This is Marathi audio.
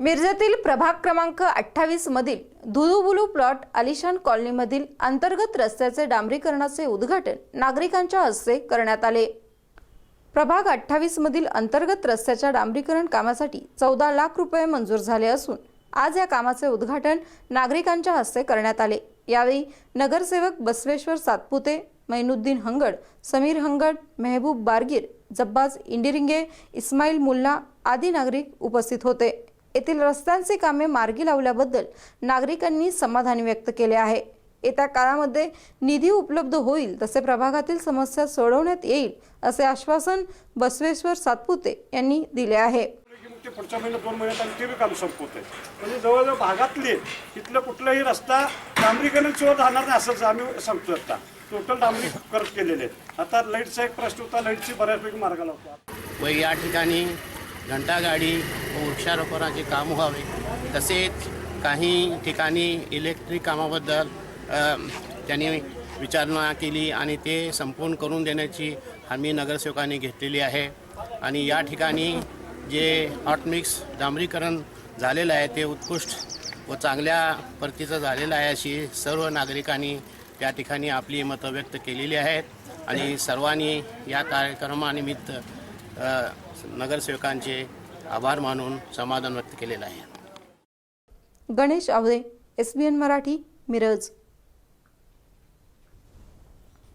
मिरजेतील प्रभाग क्रमांक अठ्ठावीस मधील धुदुबुलू प्लॉट आलिशान कॉलनीमधील अंतर्गत रस्त्याचे डांबरीकरणाचे उद्घाटन नागरिकांच्या हस्ते करण्यात आले. प्रभाग अठ्ठावीस मधील अंतर्गत रस्त्याच्या डांबरीकरण कामासाठी चौदा लाख रुपये मंजूर झाले असून आज या कामाचे उद्घाटन नागरिकांच्या हस्ते करण्यात आले. यावेळी नगरसेवक बसवेश्वर सातपुते मैनुद्दीन हंगड समीर हंगड मेहबूब बारगीर जब्बाज इंडिरिंगे इस्माईल मुल्ला आदी नागरिक उपस्थित होते. येथील रस्त्यांची कामे मार्गी लावल्याबद्दल नागरिकांनी समाधान व्यक्त केले आहे. येत्या काळामध्ये निधी उपलब्ध होईल तसे प्रभागातील समस्या सोडवण्यात येईल असे आश्वासन बसवेश्वर सातपुते यांनी दिले आहे. ते पुढच्या महिन्यात दोन महिन्यात आणि ते बी काम संपवते. म्हणजे जवळजवळ भागातले इथलं कुठलाही रस्ता डांबरीकरण शिवाय राहणार नाही असंच आम्ही सांगतो आता. टोटल डांबरी करत केलेले आहेत. आता लाईटचा एक प्रश्न होता लाईटची बऱ्यापैकी मार्ग लावतो व या ठिकाणी घंटागाडी वृक्षारोपणाचे काम व्हावे. तसेच काही ठिकाणी इलेक्ट्रिक कामाबद्दल त्यांनी विचारणा केली आणि ते संपूर्ण करून देण्याची हमी नगरसेवकांनी घेतलेली आहे. आणि या ठिकाणी जे हॉटमिक्स डांबरीकरण झालेलं आहे ते उत्कृष्ट व चांगल्या प्रतीचं झालेलं आहे अशी सर्व नागरिकांनी त्या ठिकाणी आपली मतं व्यक्त केलेली आहेत. आणि सर्वांनी या कार्यक्रमानिमित्त नगरसेवकांचे आभार मानून समाधान व्यक्त केलेलं आहे. Ganesh Awale S B N Marathi Miraj.